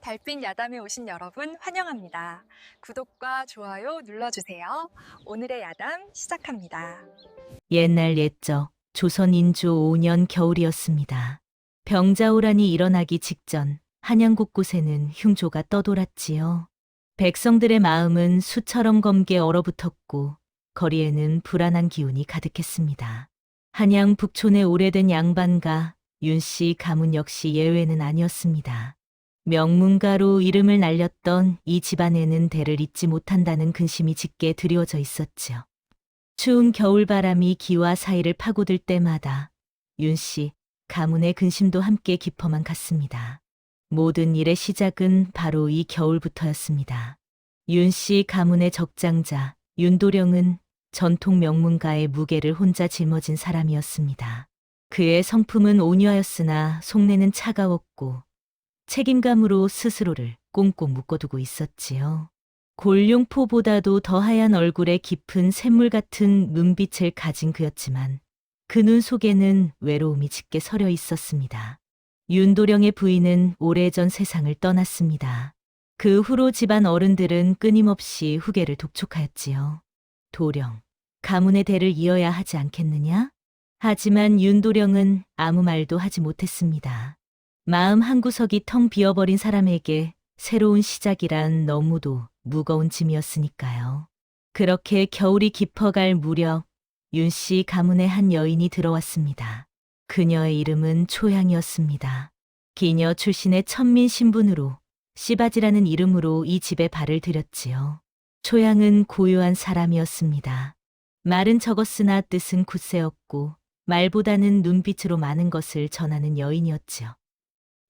달빛 야담에 오신 여러분 환영합니다. 구독과 좋아요 눌러주세요. 오늘의 야담 시작합니다. 옛날 옛적 조선 인조 5년 겨울이었습니다. 병자호란이 일어나기 직전 한양 곳곳에는 흉조가 떠돌았지요. 백성들의 마음은 수처럼 검게 얼어붙었고 거리에는 불안한 기운이 가득했습니다. 한양 북촌의 오래된 양반가 윤씨 가문 역시 예외는 아니었습니다. 명문가로 이름을 날렸던 이 집안에는 대를 잇지 못한다는 근심이 짙게 드리워져 있었지요. 추운 겨울바람이 기와 사이를 파고들 때마다 윤 씨, 가문의 근심도 함께 깊어만 갔습니다. 모든 일의 시작은 바로 이 겨울부터였습니다. 윤 씨 가문의 적장자 윤도령은 전통 명문가의 무게를 혼자 짊어진 사람이었습니다. 그의 성품은 온유하였으나 속내는 차가웠고 책임감으로 스스로를 꽁꽁 묶어두고 있었지요. 골룡포보다도 더 하얀 얼굴에 깊은 샘물 같은 눈빛을 가진 그였지만 그 눈 속에는 외로움이 짙게 서려 있었습니다. 윤도령의 부인은 오래전 세상을 떠났습니다. 그 후로 집안 어른들은 끊임없이 후계를 독촉하였지요. 도령, 가문의 대를 이어야 하지 않겠느냐? 하지만 윤도령은 아무 말도 하지 못했습니다. 마음 한구석이 텅 비어버린 사람에게 새로운 시작이란 너무도 무거운 짐이었으니까요. 그렇게 겨울이 깊어갈 무렵 윤 씨 가문의 한 여인이 들어왔습니다. 그녀의 이름은 초향이었습니다. 기녀 출신의 천민 신분으로 씨바지라는 이름으로 이 집에 발을 들였지요. 초향은 고요한 사람이었습니다. 말은 적었으나 뜻은 굳세었고 말보다는 눈빛으로 많은 것을 전하는 여인이었지요.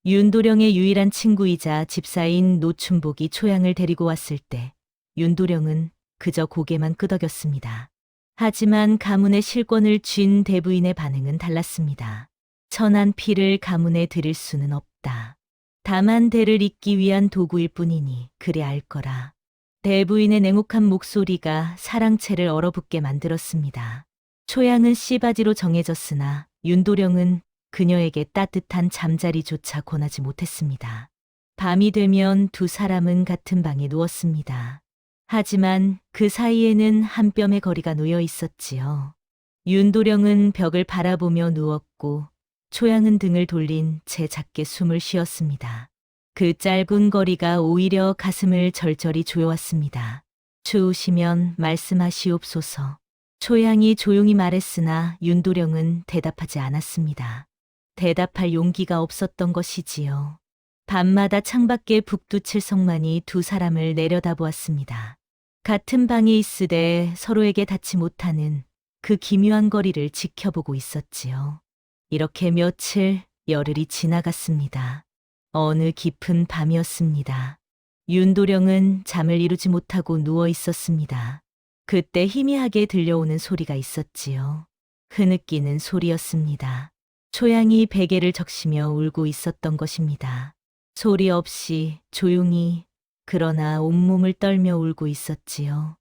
윤도령의 유일한 친구이자 집사인 노춘복이 초양을 데리고 왔을 때 윤도령은 그저 고개만 끄덕였습니다. 하지만 가문의 실권을 쥔 대부인의 반응은 달랐습니다. 천한 피를 가문에 드릴 수는 없다. 다만 대를 잇기 위한 도구일 뿐이니 그리 알 거라. 대부인의 냉혹한 목소리가 사랑채를 얼어붙게 만들었습니다. 초양은 씨바지로 정해졌으나 윤도령은 그녀에게 따뜻한 잠자리조차 권하지 못했습니다. 밤이 되면 두 사람은 같은 방에 누웠습니다. 하지만 그 사이에는 한 뼘의 거리가 놓여 있었지요. 윤도령은 벽을 바라보며 누웠고 초양은 등을 돌린 채 작게 숨을 쉬었습니다. 그 짧은 거리가 오히려 가슴을 절절히 조여왔습니다. 추우시면 말씀하시옵소서. 초양이 조용히 말했으나 윤도령은 대답하지 않았습니다. 대답할 용기가 없었던 것이지요. 밤마다 창밖에 북두칠 성만이 두 사람을 내려다보았습니다. 같은 방에 있으되 서로에게 닿지 못하는 그 기묘한 거리를 지켜보고 있었지요. 이렇게 며칠 열흘이 지나갔습니다. 어느 깊은 밤이었습니다. 윤도령은 잠을 이루지 못하고 누워 있었습니다. 그때 희미하게 들려오는 소리가 있었지요. 흐느끼는 소리였습니다. 초양이 베개를 적시며 울고 있었던 것입니다. 소리 없이 조용히 그러나 온몸을 떨며 울고 있었지요.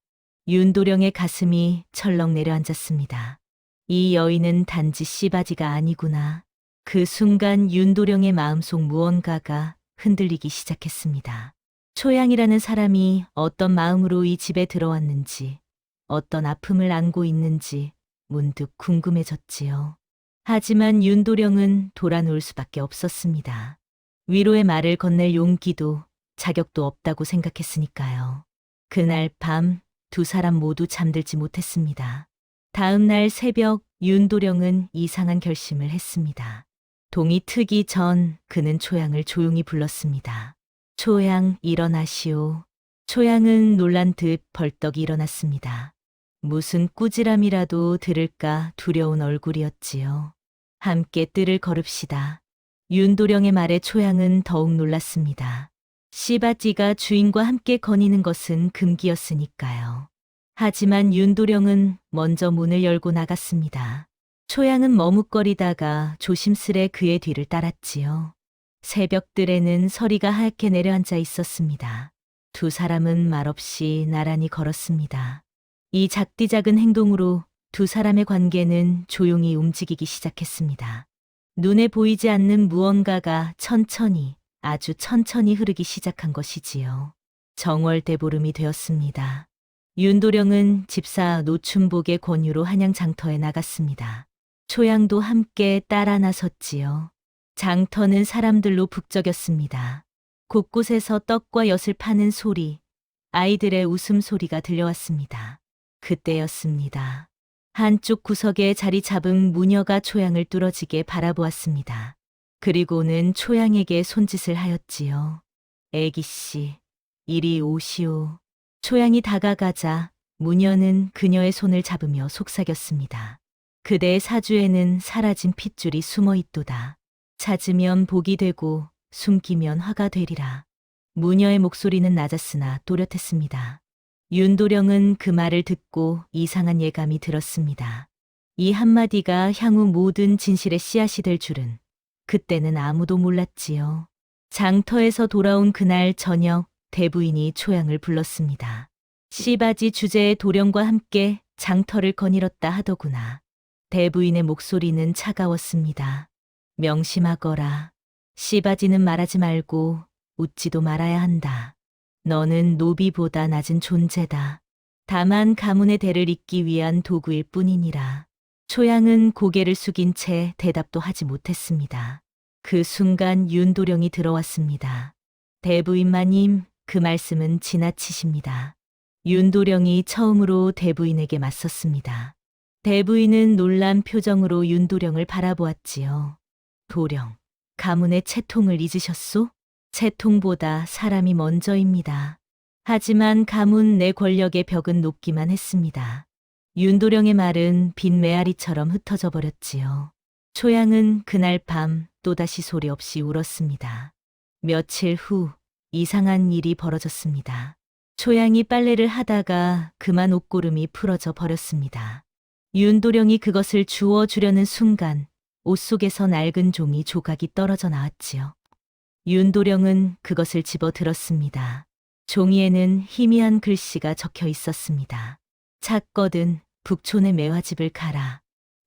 윤도령의 가슴이 철렁 내려앉았습니다. 이 여인은 단지 씨바지가 아니구나. 그 순간 윤도령의 마음속 무언가가 흔들리기 시작했습니다. 초양이라는 사람이 어떤 마음으로 이 집에 들어왔는지, 어떤 아픔을 안고 있는지 문득 궁금해졌지요. 하지만 윤도령은 돌아놓을 수밖에 없었습니다. 위로의 말을 건넬 용기도 자격도 없다고 생각했으니까요. 그날 밤 두 사람 모두 잠들지 못했습니다. 다음 날 새벽 윤도령은 이상한 결심을 했습니다. 동이 트기 전 그는 초양을 조용히 불렀습니다. 초양 일어나시오. 초양은 놀란 듯 벌떡 일어났습니다. 무슨 꾸지람이라도 들을까 두려운 얼굴이었지요. 함께 뜰을 걸읍시다. 윤도령의 말에 초양은 더욱 놀랐습니다. 씨바찌가 주인과 함께 거니는 것은 금기였으니까요. 하지만 윤도령은 먼저 문을 열고 나갔습니다. 초양은 머뭇거리다가 조심스레 그의 뒤를 따랐지요. 새벽들에는 서리가 하얗게 내려앉아 있었습니다. 두 사람은 말없이 나란히 걸었습니다. 이 작디 작은 행동으로 두 사람의 관계는 조용히 움직이기 시작했습니다. 눈에 보이지 않는 무언가가 천천히 아주 천천히 흐르기 시작한 것이지요. 정월대보름이 되었습니다. 윤도령은 집사 노춘복의 권유로 한양 장터에 나갔습니다. 초양도 함께 따라 나섰지요. 장터는 사람들로 북적였습니다. 곳곳에서 떡과 엿을 파는 소리, 아이들의 웃음소리가 들려왔습니다. 그때였습니다. 한쪽 구석에 자리 잡은 무녀가 초양을 뚫어지게 바라보았습니다. 그리고는 초양에게 손짓을 하였지요. 애기씨, 이리 오시오. 초양이 다가가자 무녀는 그녀의 손을 잡으며 속삭였습니다. 그대의 사주에는 사라진 핏줄이 숨어 있도다. 찾으면 복이 되고 숨기면 화가 되리라. 무녀의 목소리는 낮았으나 또렷했습니다. 윤도령은 그 말을 듣고 이상한 예감이 들었습니다. 이 한마디가 향후 모든 진실의 씨앗이 될 줄은 그때는 아무도 몰랐지요. 장터에서 돌아온 그날 저녁 대부인이 초양을 불렀습니다. 씨바지 주제의 도령과 함께 장터를 거닐었다 하더구나. 대부인의 목소리는 차가웠습니다. 명심하거라. 씨바지는 말하지 말고 웃지도 말아야 한다. 너는 노비보다 낮은 존재다. 다만 가문의 대를 잇기 위한 도구일 뿐이니라. 초양은 고개를 숙인 채 대답도 하지 못했습니다. 그 순간 윤도령이 들어왔습니다. 대부인마님, 그 말씀은 지나치십니다. 윤도령이 처음으로 대부인에게 맞섰습니다. 대부인은 놀란 표정으로 윤도령을 바라보았지요. 도령, 가문의 채통을 잊으셨소? 채통보다 사람이 먼저입니다. 하지만 가문 내 권력의 벽은 높기만 했습니다. 윤도령의 말은 빈 메아리처럼 흩어져 버렸지요. 초양은 그날 밤 또다시 소리 없이 울었습니다. 며칠 후 이상한 일이 벌어졌습니다. 초양이 빨래를 하다가 그만 옷고름이 풀어져 버렸습니다. 윤도령이 그것을 주워 주려는 순간 옷 속에서 낡은 종이 조각이 떨어져 나왔지요. 윤도령은 그것을 집어 들었습니다. 종이에는 희미한 글씨가 적혀 있었습니다. 찾거든 북촌의 매화집을 가라.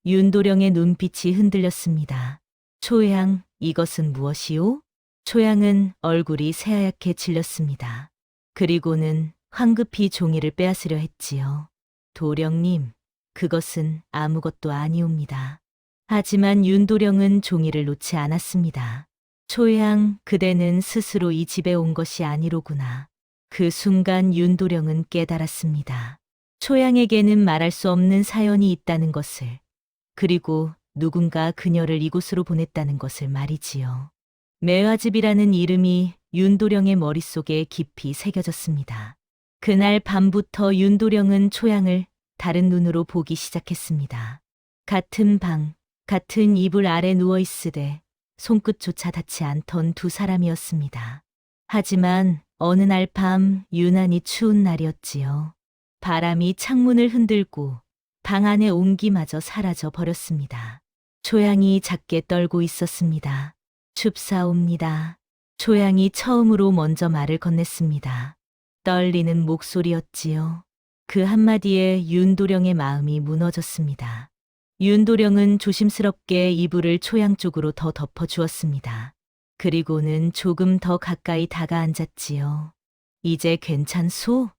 윤도령의 눈빛이 흔들렸습니다. 초양, 이것은 무엇이오? 초양은 얼굴이 새하얗게 질렸습니다. 그리고는 황급히 종이를 빼앗으려 했지요. 도령님, 그것은 아무것도 아니옵니다. 하지만 윤도령은 종이를 놓지 않았습니다. 초양, 그대는 스스로 이 집에 온 것이 아니로구나. 그 순간 윤도령은 깨달았습니다. 초양에게는 말할 수 없는 사연이 있다는 것을, 그리고 누군가 그녀를 이곳으로 보냈다는 것을 말이지요. 매화집이라는 이름이 윤도령의 머릿속에 깊이 새겨졌습니다. 그날 밤부터 윤도령은 초양을 다른 눈으로 보기 시작했습니다. 같은 방, 같은 이불 아래 누워 있으되 손끝조차 닿지 않던 두 사람이었습니다. 하지만 어느 날 밤 유난히 추운 날이었지요. 바람이 창문을 흔들고 방 안의 온기마저 사라져 버렸습니다. 초양이 작게 떨고 있었습니다. 춥사옵니다. 초양이 처음으로 먼저 말을 건넸습니다. 떨리는 목소리였지요. 그 한마디에 윤도령의 마음이 무너졌습니다. 윤도령은 조심스럽게 이불을 초양 쪽으로 더 덮어 주었습니다. 그리고는 조금 더 가까이 다가 앉았지요. 이제 괜찮소?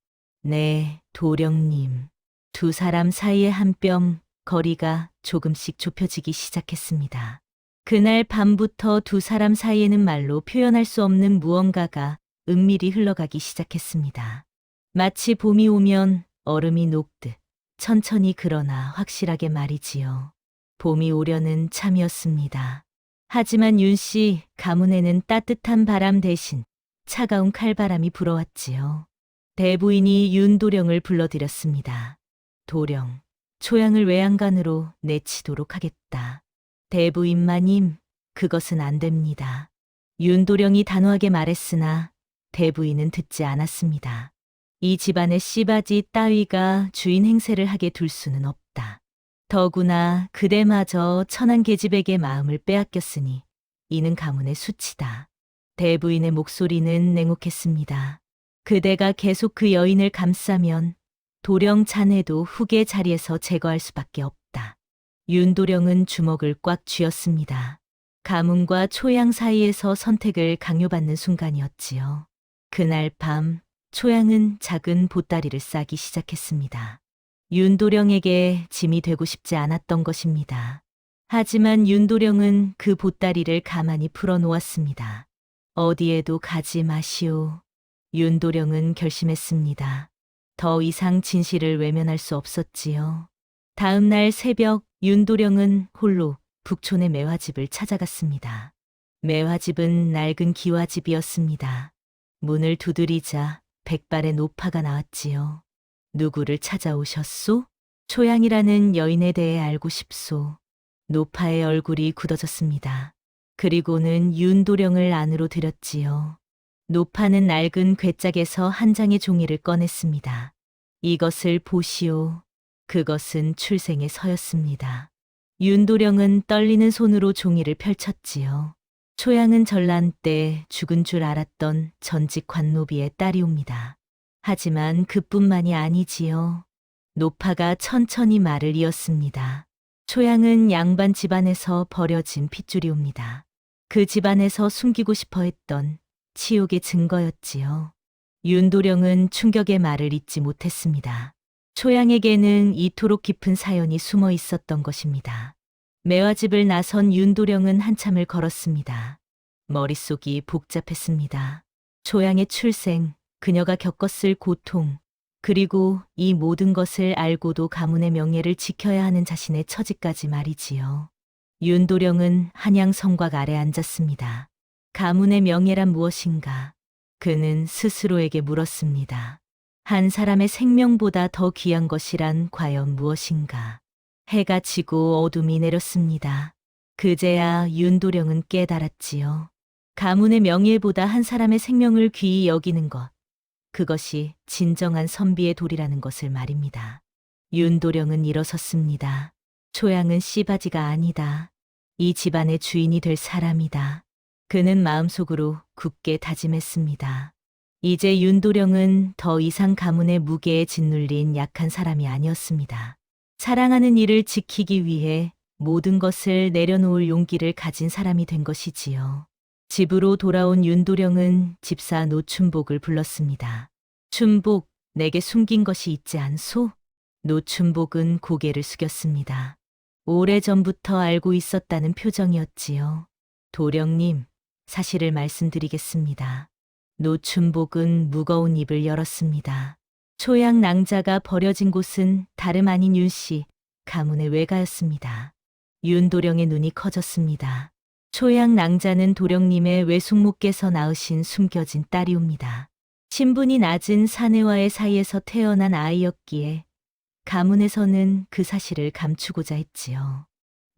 네, 도령님. 두 사람 사이의 한 뼘 거리가 조금씩 좁혀지기 시작했습니다. 그날 밤부터 두 사람 사이에는 말로 표현할 수 없는 무언가가 은밀히 흘러가기 시작했습니다. 마치 봄이 오면 얼음이 녹듯 천천히 그러나 확실하게 말이지요. 봄이 오려는 참이었습니다. 하지만 윤 씨 가문에는 따뜻한 바람 대신 차가운 칼바람이 불어왔지요. 대부인이 윤도령을 불러들였습니다. 도령, 초양을 외양간으로 내치도록 하겠다. 대부인 마님, 그것은 안 됩니다. 윤도령이 단호하게 말했으나 대부인은 듣지 않았습니다. 이 집안의 씨바지 따위가 주인 행세를 하게 둘 수는 없다. 더구나 그대마저 천한 계집에게 마음을 빼앗겼으니 이는 가문의 수치다. 대부인의 목소리는 냉혹했습니다. 그대가 계속 그 여인을 감싸면 도령 자네도 후계 자리에서 제거할 수밖에 없다. 윤도령은 주먹을 꽉 쥐었습니다. 가문과 초양 사이에서 선택을 강요받는 순간이었지요. 그날 밤, 초양은 작은 보따리를 싸기 시작했습니다. 윤도령에게 짐이 되고 싶지 않았던 것입니다. 하지만 윤도령은 그 보따리를 가만히 풀어놓았습니다. 어디에도 가지 마시오. 윤도령은 결심했습니다. 더 이상 진실을 외면할 수 없었지요. 다음 날 새벽 윤도령은 홀로 북촌의 매화집을 찾아갔습니다. 매화집은 낡은 기와집이었습니다. 문을 두드리자 백발의 노파가 나왔지요. 누구를 찾아오셨소? 초양이라는 여인에 대해 알고 싶소. 노파의 얼굴이 굳어졌습니다. 그리고는 윤도령을 안으로 들였지요. 노파는 낡은 괴짝에서 한 장의 종이를 꺼냈습니다. 이것을 보시오. 그것은 출생의 서였습니다. 윤도령은 떨리는 손으로 종이를 펼쳤지요. 초양은 전란 때 죽은 줄 알았던 전직 관노비의 딸이옵니다. 하지만 그뿐만이 아니지요. 노파가 천천히 말을 이었습니다. 초양은 양반 집안에서 버려진 핏줄이옵니다. 그 집안에서 숨기고 싶어 했던 치욕의 증거였지요. 윤도령은 충격의 말을 잊지 못했습니다. 초양에게는 이토록 깊은 사연이 숨어 있었던 것입니다. 매화집을 나선 윤도령은 한참을 걸었습니다. 머릿속이 복잡했습니다. 초양의 출생, 그녀가 겪었을 고통, 그리고 이 모든 것을 알고도 가문의 명예를 지켜야 하는 자신의 처지까지 말이지요. 윤도령은 한양 성곽 아래 앉았습니다. 가문의 명예란 무엇인가? 그는 스스로에게 물었습니다. 한 사람의 생명보다 더 귀한 것이란 과연 무엇인가? 해가 지고 어둠이 내렸습니다. 그제야 윤도령은 깨달았지요. 가문의 명예보다 한 사람의 생명을 귀히 여기는 것. 그것이 진정한 선비의 도리라는 것을 말입니다. 윤도령은 일어섰습니다. 초양은 씨바지가 아니다. 이 집안의 주인이 될 사람이다. 그는 마음속으로 굳게 다짐했습니다. 이제 윤도령은 더 이상 가문의 무게에 짓눌린 약한 사람이 아니었습니다. 사랑하는 이를 지키기 위해 모든 것을 내려놓을 용기를 가진 사람이 된 것이지요. 집으로 돌아온 윤도령은 집사 노춘복을 불렀습니다. 춘복, 내게 숨긴 것이 있지 않소? 노춘복은 고개를 숙였습니다. 오래전부터 알고 있었다는 표정이었지요. 도령님, 사실을 말씀드리겠습니다. 노춘복은 무거운 입을 열었습니다. 초양 낭자가 버려진 곳은 다름 아닌 윤씨, 가문의 외가였습니다. 윤 도령의 눈이 커졌습니다. 초양 낭자는 도령님의 외숙모께서 낳으신 숨겨진 딸이옵니다. 신분이 낮은 사내와의 사이에서 태어난 아이였기에 가문에서는 그 사실을 감추고자 했지요.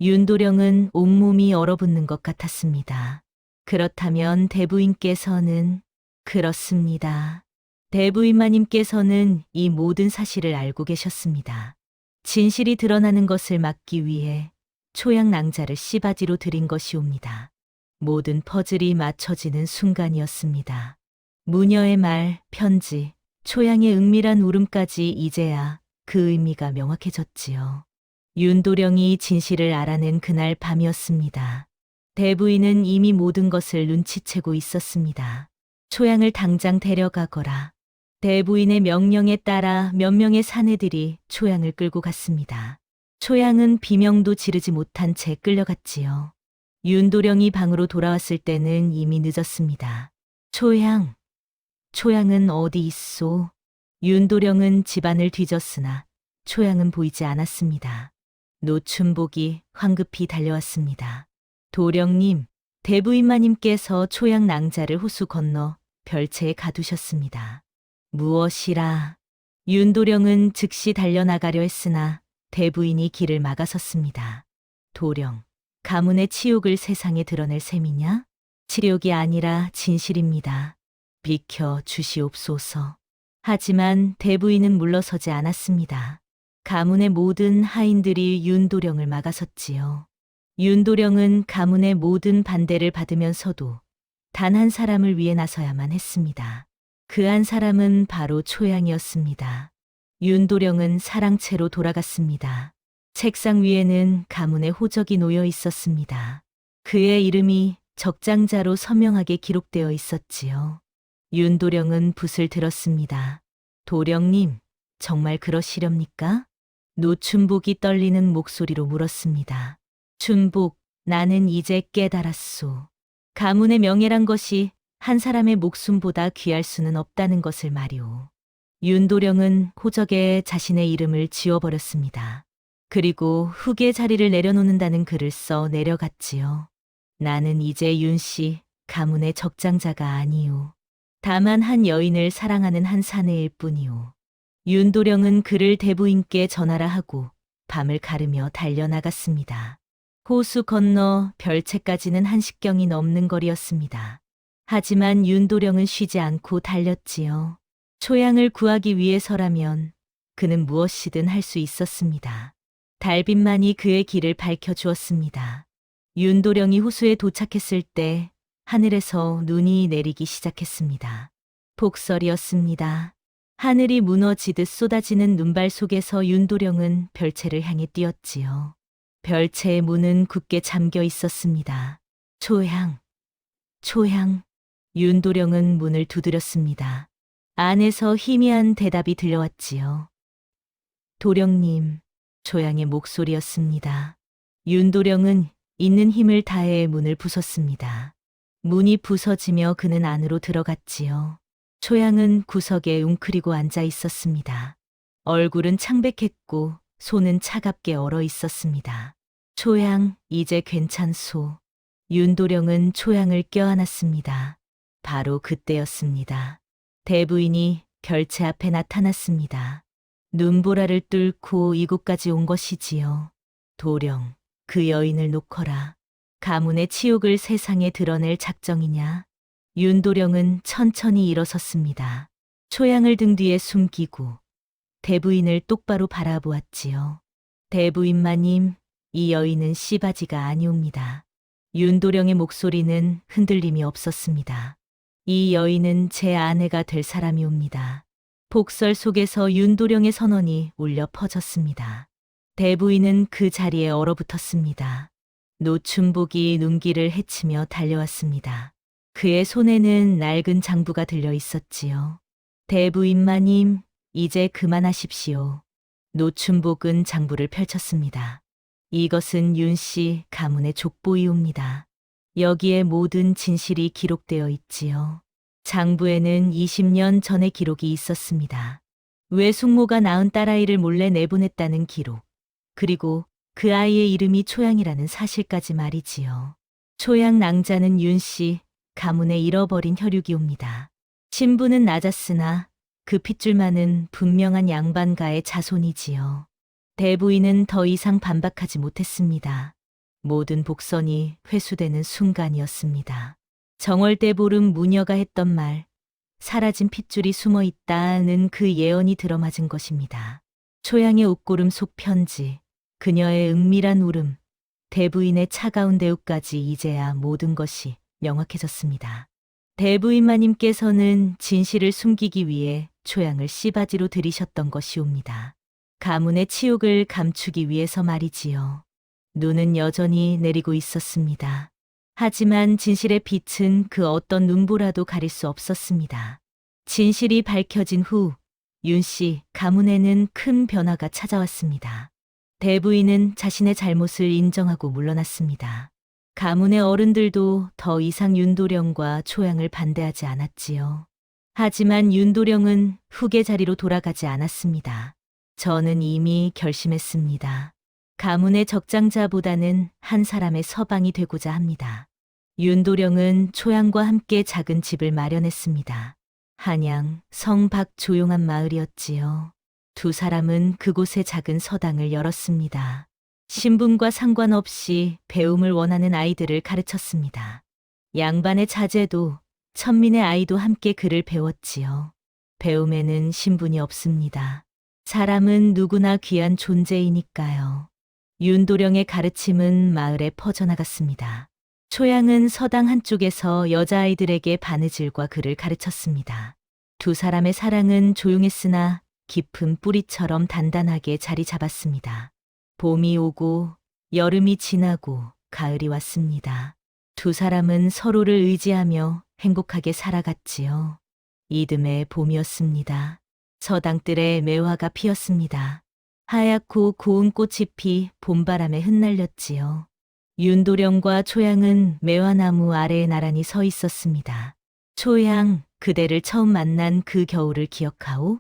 윤도령은 온몸이 얼어붙는 것 같았습니다. 그렇다면 대부인께서는 그렇습니다. 대부인마님께서는 이 모든 사실을 알고 계셨습니다. 진실이 드러나는 것을 막기 위해 초양 낭자를 씨바지로 들인 것이옵니다. 모든 퍼즐이 맞춰지는 순간이었습니다. 무녀의 말, 편지, 초양의 은밀한 울음까지 이제야 그 의미가 명확해졌지요. 윤도령이 진실을 알아낸 그날 밤이었습니다. 대부인은 이미 모든 것을 눈치채고 있었습니다. 초양을 당장 데려가거라. 대부인의 명령에 따라 몇 명의 사내들이 초양을 끌고 갔습니다. 초양은 비명도 지르지 못한 채 끌려갔지요. 윤도령이 방으로 돌아왔을 때는 이미 늦었습니다. 초양, 초양은 어디 있소? 윤도령은 집안을 뒤졌으나 초양은 보이지 않았습니다. 노춘복이 황급히 달려왔습니다. 도령님, 대부인마님께서 초양 낭자를 호수 건너 별채에 가두셨습니다. 무엇이라? 윤도령은 즉시 달려나가려 했으나 대부인이 길을 막아섰습니다. 도령, 가문의 치욕을 세상에 드러낼 셈이냐? 치욕이 아니라 진실입니다. 비켜 주시옵소서. 하지만 대부인은 물러서지 않았습니다. 가문의 모든 하인들이 윤도령을 막아섰지요. 윤도령은 가문의 모든 반대를 받으면서도 단 한 사람을 위해 나서야만 했습니다. 그 한 사람은 바로 초양이었습니다. 윤도령은 사랑채로 돌아갔습니다. 책상 위에는 가문의 호적이 놓여 있었습니다. 그의 이름이 적장자로 선명하게 기록되어 있었지요. 윤도령은 붓을 들었습니다. 도령님, 정말 그러시렵니까? 노춘복이 떨리는 목소리로 물었습니다. 춘복, 나는 이제 깨달았소. 가문의 명예란 것이 한 사람의 목숨보다 귀할 수는 없다는 것을 말이오. 윤도령은 호적에 자신의 이름을 지워버렸습니다. 그리고 흙의 자리를 내려놓는다는 글을 써 내려갔지요. 나는 이제 윤 씨, 가문의 적장자가 아니오. 다만 한 여인을 사랑하는 한 사내일 뿐이오. 윤도령은 그를 대부인께 전하라 하고 밤을 가르며 달려나갔습니다. 호수 건너 별채까지는 한 식경이 넘는 거리였습니다. 하지만 윤도령은 쉬지 않고 달렸지요. 초양을 구하기 위해서라면 그는 무엇이든 할 수 있었습니다. 달빛만이 그의 길을 밝혀주었습니다. 윤도령이 호수에 도착했을 때 하늘에서 눈이 내리기 시작했습니다. 폭설이었습니다. 하늘이 무너지듯 쏟아지는 눈발 속에서 윤도령은 별채를 향해 뛰었지요. 별채의 문은 굳게 잠겨 있었습니다. 초향, 초향. 윤도령은 문을 두드렸습니다. 안에서 희미한 대답이 들려왔지요. 도령님, 조양의 목소리였습니다. 윤도령은 있는 힘을 다해 문을 부쉈습니다. 문이 부서지며 그는 안으로 들어갔지요. 초양은 구석에 웅크리고 앉아 있었습니다. 얼굴은 창백했고 손은 차갑게 얼어 있었습니다. 초양, 이제 괜찮소. 윤도령은 초양을 껴안았습니다. 바로 그때였습니다. 대부인이 결체 앞에 나타났습니다. 눈보라를 뚫고 이곳까지 온 것이지요. 도령, 그 여인을 놓거라. 가문의 치욕을 세상에 드러낼 작정이냐? 윤도령은 천천히 일어섰습니다. 초양을 등 뒤에 숨기고 대부인을 똑바로 바라보았지요. 대부인 마님, 이 여인은 씨바지가 아니옵니다. 윤도령의 목소리는 흔들림이 없었습니다. 이 여인은 제 아내가 될 사람이옵니다. 복설 속에서 윤도령의 선언이 울려 퍼졌습니다. 대부인은 그 자리에 얼어붙었습니다. 노춘복이 눈길을 헤치며 달려왔습니다. 그의 손에는 낡은 장부가 들려 있었지요. 대부인 마님, 이제 그만하십시오. 노춘복은 장부를 펼쳤습니다. 이것은 윤 씨 가문의 족보이옵니다. 여기에 모든 진실이 기록되어 있지요. 장부에는 20년 전의 기록이 있었습니다. 외숙모가 낳은 딸아이를 몰래 내보냈다는 기록, 그리고 그 아이의 이름이 초양이라는 사실까지 말이지요. 초양 낭자는 윤 씨, 가문의 잃어버린 혈육이옵니다. 신부는 낮았으나 그 핏줄만은 분명한 양반가의 자손이지요. 대부인은 더 이상 반박하지 못했습니다. 모든 복선이 회수되는 순간이었습니다. 정월대 보름 무녀가 했던 말, 사라진 핏줄이 숨어 있다는 그 예언이 들어맞은 것입니다. 초양의 옷고름 속 편지, 그녀의 은밀한 울음, 대부인의 차가운 대우까지 이제야 모든 것이 명확해졌습니다. 대부인마님께서는 진실을 숨기기 위해 초양을 씨바지로 들이셨던 것이옵니다. 가문의 치욕을 감추기 위해서 말이지요. 눈은 여전히 내리고 있었습니다. 하지만 진실의 빛은 그 어떤 눈보라도 가릴 수 없었습니다. 진실이 밝혀진 후, 윤 씨 가문에는 큰 변화가 찾아왔습니다. 대부인은 자신의 잘못을 인정하고 물러났습니다. 가문의 어른들도 더 이상 윤도령과 초양을 반대하지 않았지요. 하지만 윤도령은 후계 자리로 돌아가지 않았습니다. 저는 이미 결심했습니다. 가문의 적장자보다는 한 사람의 서방이 되고자 합니다. 윤도령은 초양과 함께 작은 집을 마련했습니다. 한양 성박 조용한 마을이었지요. 두 사람은 그곳에 작은 서당을 열었습니다. 신분과 상관없이 배움을 원하는 아이들을 가르쳤습니다. 양반의 자제도 천민의 아이도 함께 글을 배웠지요. 배움에는 신분이 없습니다. 사람은 누구나 귀한 존재이니까요. 윤도령의 가르침은 마을에 퍼져나갔습니다. 초양은 서당 한쪽에서 여자아이들에게 바느질과 글을 가르쳤습니다. 두 사람의 사랑은 조용했으나 깊은 뿌리처럼 단단하게 자리 잡았습니다. 봄이 오고 여름이 지나고 가을이 왔습니다. 두 사람은 서로를 의지하며 행복하게 살아갔지요. 이듬해 봄이었습니다. 서당들에 매화가 피었습니다. 하얗고 고운 꽃이 피 봄바람에 흩날렸지요. 윤도령과 초양은 매화나무 아래에 나란히 서 있었습니다. 초양, 그대를 처음 만난 그 겨울을 기억하오?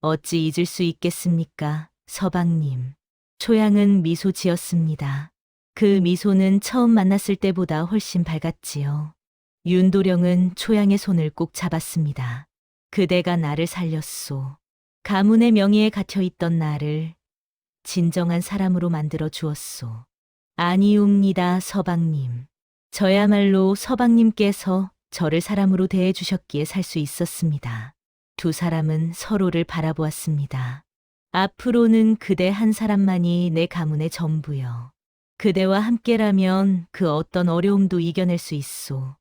어찌 잊을 수 있겠습니까, 서방님. 초양은 미소 지었습니다. 그 미소는 처음 만났을 때보다 훨씬 밝았지요. 윤도령은 초양의 손을 꼭 잡았습니다. 그대가 나를 살렸소. 가문의 명예에 갇혀 있던 나를 진정한 사람으로 만들어 주었소. 아니옵니다, 서방님. 저야말로 서방님께서 저를 사람으로 대해 주셨기에 살 수 있었습니다. 두 사람은 서로를 바라보았습니다. 앞으로는 그대 한 사람만이 내 가문의 전부요. 그대와 함께라면 그 어떤 어려움도 이겨낼 수 있소.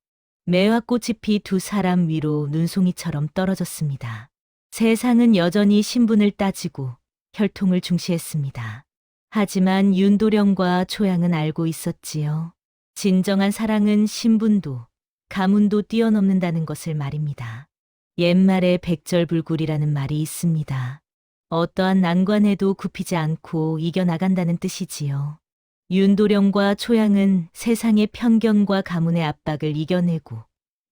매화꽃이 피 두 사람 위로 눈송이처럼 떨어졌습니다. 세상은 여전히 신분을 따지고 혈통을 중시했습니다. 하지만 윤도령과 초양은 알고 있었지요. 진정한 사랑은 신분도 가문도 뛰어넘는다는 것을 말입니다. 옛말에 백절불굴이라는 말이 있습니다. 어떠한 난관에도 굽히지 않고 이겨나간다는 뜻이지요. 윤도령과 초양은 세상의 편견과 가문의 압박을 이겨내고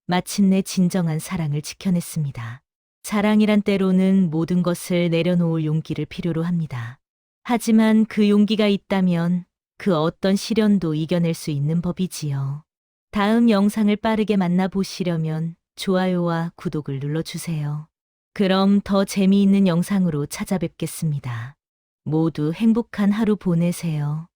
마침내 진정한 사랑을 지켜냈습니다. 사랑이란 때로는 모든 것을 내려놓을 용기를 필요로 합니다. 하지만 그 용기가 있다면 그 어떤 시련도 이겨낼 수 있는 법이지요. 다음 영상을 빠르게 만나보시려면 좋아요와 구독을 눌러주세요. 그럼 더 재미있는 영상으로 찾아뵙겠습니다. 모두 행복한 하루 보내세요.